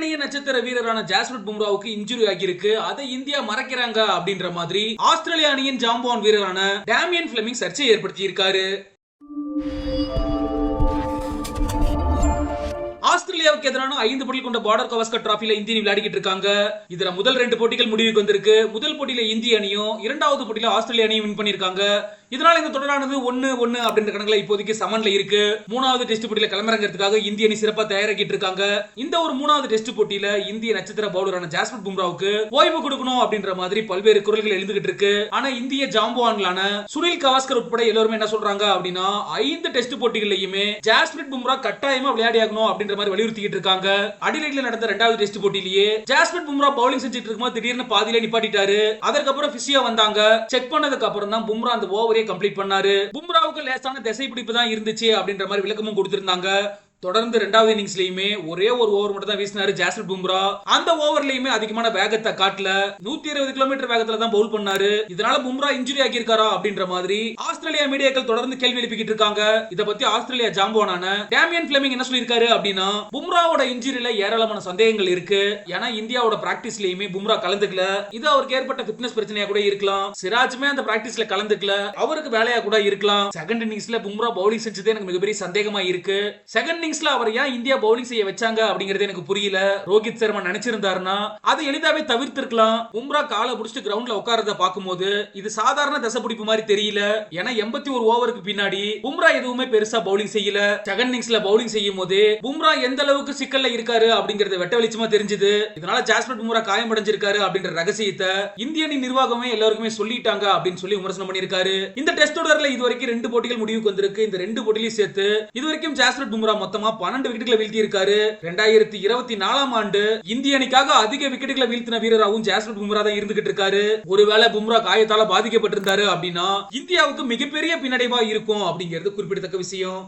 அணிய நட்சத்திர வீரரான ஜாஸ்மின் பும்ராவுக்கு இன்ஜுரி ஆகியிருக்கு. அதை இந்தியா மறைக்கிறாங்க அப்படின்ற மாதிரி ஆஸ்திரேலிய அணியின் ஜாம்பவான் வீரரான டேமியன் பிளமிங் சர்ச்சை ஏற்படுத்தி இருக்காரு ஆஸ்திரேலியாவுக்கு எதிரான ஐந்து போட்டிகள் கொண்ட பார்டர் கவாஸ்கர் டிராஃபில இந்திய அணி விளையாடிக்கிட்டு இருக்காங்க. இதுல முதல் ரெண்டு போட்டிகள் முடிவுக்கு வந்திருக்கு. முதல் போட்டியில இந்திய அணியும் இரண்டாவது போட்டியில ஆஸ்திரேலிய அணியும் வின் பண்ணிருக்காங்க இதனால இந்த தொடரானது ஒன்னு ஒன்னு அப்படின்ற கணக்குல இப்போதைக்கு சமன்ல இருக்கு. மூணாவது டெஸ்ட் போட்டியில களமிறங்கிறதுக்காக இந்திய அணி சிறப்பா தயாராகிட்டு இருக்காங்க இந்த ஒரு மூணாவது டெஸ்ட் போட்டியில இந்திய நட்சத்திர பவுலரான ஜாஸ்மின் பும்ராவுக்கு ஓய்வு கொடுக்கணும் அப்படின்ற மாதிரி பல்வேறு குரல்கள் எழுந்துகிட்டு இருக்கு. ஆனா இந்திய ஜாம்பவான்களான சுனில் கவாஸ்கர் உட்பட எல்லாருமே என்ன சொல்றாங்க அப்படின்னா ஐந்து டெஸ்ட் போட்டிகளையுமே ஜாஸ்மின் பும்ரா கட்டாயமா விளையாடியாகணும் அப்படின்ற மாதிரி வலியுறுத்திக்கிட்டு இருக்காங்க. அடிலைட்ல நடந்த ரெண்டாவது டெஸ்ட் போட்டியிலேயே ஜாஸ்மின் பும்ரா பவுலிங் செஞ்சுட்டு இருக்கும்போது திடீர்னு பாதியில நிப்பாட்டிட்டாரு. அதற்கப்புறம் பிசியா வந்தாங்க. செக் பண்ணதுக்கு அப்புறம் தான் பும்ரா அந்த ஓவரே கம்ப்ளீட் பண்ணாரு. பும்ராவுக்கு லேசான திசை பிடிப்பு தான் இருந்துச்சு அப்படின்ற மாதிரி விளக்கமும் கொடுத்திருந்தாங்க. தொடர்ந்து ரெண்டாவது இன்னிங்ஸ்லயுமே ஒரே ஒரு ஓவர் மட்டும் தான் வீசினாரு ஜாஸ்மின் பும்ரா. அந்த ஓவர்லயுமே அதிகமான வேகத்தை காட்டல. நூத்தி இருபது கிலோமீட்டர் வேகத்துல தான் பவுல் பண்ணாரு. இதனால பும்ரா இன்ஜுரி ஆகியிருக்காரா அப்படின்ற மாதிரி ஆஸ்திரேலியா மீடியாக்கள் தொடர்ந்து கேள்வி எழுப்பிக்கிட்டு இருக்காங்க. இதை பத்தி ஆஸ்திரேலியா ஜாம்போனான டேமியன் பிளமிங் என்ன சொல்லியிருக்காரு அப்படின்னா பும்ராவோட இன்ஜுரியில ஏராளமான சந்தேகங்கள் இருக்கு. ஏன்னா இந்தியாவோட பிராக்டிஸ்லயுமே பும்ரா கலந்துக்கல. இது அவருக்கு ஏற்பட்ட ஃபிட்னஸ் பிரச்சனையா கூட இருக்கலாம். சிராஜுமே அந்த பிராக்டிஸ்ல கலந்துக்கல. அவருக்கு வேலையா கூட இருக்கலாம். செகண்ட் இன்னிங்ஸ்ல பும்ரா பவுலிங் செஞ்சதே எனக்கு மிகப்பெரிய சந்தேகமா இருக்கு. செகண்ட் இன்னிங்ஸ்ல அவர் ஏன் இந்தியா பவுலிங் செய்ய வச்சாங்க அப்படிங்கறது எனக்கு புரியல. ரோஹித் சர்மா நினைச்சிருந்தாருன்னா அதை எளிதாவே தவிர்த்திருக்கலாம். பும்ரா காலை புடிச்சிட்டு கிரவுண்ட்ல உட்காரத பார்க்கும்போது இது சாதாரண தசை பிடிப்பு மாதிரி தெரியல. ஏன்னா எண்பத்தி ஒரு ஓவருக்கு பின்னாடி பும்ரா எதுவுமே பெருசா பவுலிங் செய்யல. செகண்ட் இன்னிங்ஸ்ல பவுலிங் செய்யும் போது பும்ரா எந்த அளவுக்கு சிக்கல்ல இருக்காரு அப்படிங்கறது வெட்ட வெளிச்சமா தெரிஞ்சது. இதனால ஜாஸ்மின் பும்ரா காயமடைஞ்சிருக்காரு அப்படின்ற ரகசியத்தை இந்திய அணி நிர்வாகமே எல்லாருக்குமே சொல்லிட்டாங்க அப்படின்னு சொல்லி விமர்சனம் பண்ணியிருக்காரு. இந்த டெஸ்ட் தொடர்ல இது வரைக்கும் ரெண்டு போட்டிகள் முடிவுக்கு வந்திருக்கு. இந்த ரெண்டு போட்டிலையும் சேர்த்து இது வரைக்கும் ஜாஸ்மின் பும்ரா மொத்தமா பன்னெண்டு விக்கெட்டுகளை வீழ்த்தி இருக்காரு ரெண்டாயிரத்தி இருபத்தி நாலாம் ஆண்டு இந்திய அணிக்காக அதிக விக்கெட்டுகளை வீழ்த்தின வீரராகவும் ஜாஸ்மின் பும்ரா தான் இருந்துகிட்டு இருக்காரு. ஒருவேளை பும்ரா காயத்தால பாதிக்கப்பட்டிருந்தாரு அப்படின்னா இந்தியாவுக்கு மிகப்பெரிய பின்னடைவா இருக்கும் அப்படிங்கிறது குறிப்பிடத்தக்க விஷயம்.